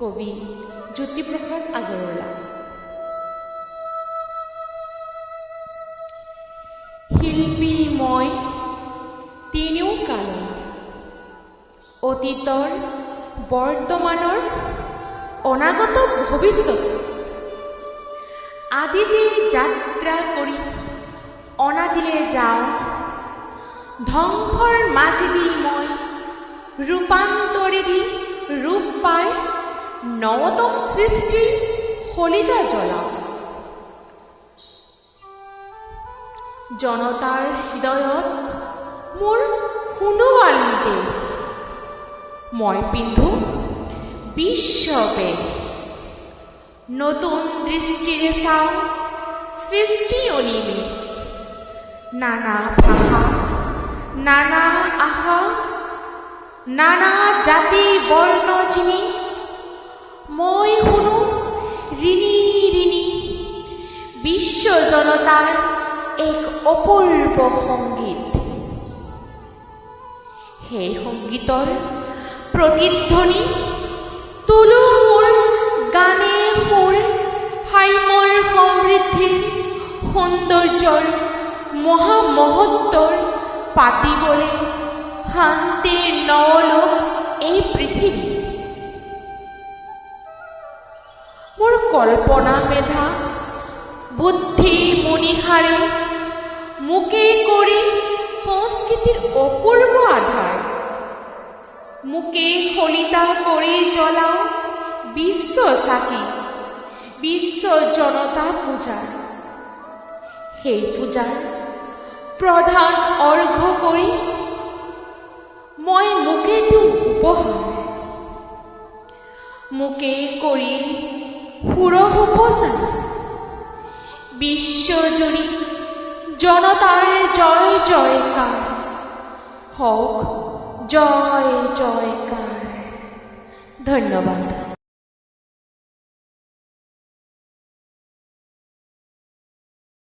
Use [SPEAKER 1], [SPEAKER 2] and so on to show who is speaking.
[SPEAKER 1] কবি জ্যোতিপ্ৰসাদ আগৰৱালা শিল্পী মই তিনিও কালৰ অতীতৰ বৰ্তমানৰ অনাগত ভৱিষ্যত। আদিতে যাত্ৰা কৰি অনাদিলে যাওঁ। ধ্বংসৰ মাজেদি মই ৰূপান্তৰেদি ৰূপ পাই নৱতম সৃষ্টি শলিতা জ্বলাওঁ জনতাৰ হৃদয়ত মোৰ সোণোৱাল মই পিন্ধো বিশ্ববেশ নতুন দৃষ্টিৰে চাওঁ সৃষ্টি অনিমেষ নানা ভাষা, নানা আশা, নানা জাতি বৰ্ণ যিনি মই শুনো ঋণী ঋণী বিশ্ব জনতাৰ এক অপূৰ্ব সংগীত। সেই সংগীতৰ প্ৰতিধ্বনি তুলো মোৰ গানে সুৰ সাইমৰ সমৃদ্ধিৰ সৌন্দৰ্যৰ মহামহত্বৰ পাতিবলৈ শান্তিৰ নলোক এই কল্পনা মেধা, বুদ্ধি মণিহাৰে মোকে কৰি সংস্কৃতিৰ অপূৰ্ব আধাৰ মোকে শলিতা কৰি জ্বলাও বিশ্ব চাকি বিশ্ব জনতা পূজাৰ সেই পূজাৰ প্ৰধান অৰ্ঘ কৰি মই মোকে দিওঁ উপহাৰ মোকে কৰি সুৰহ বিশ্বজুড়ি জনতার জয় জয়কার। হওক জয় জয়কার। ধন্যবাদ।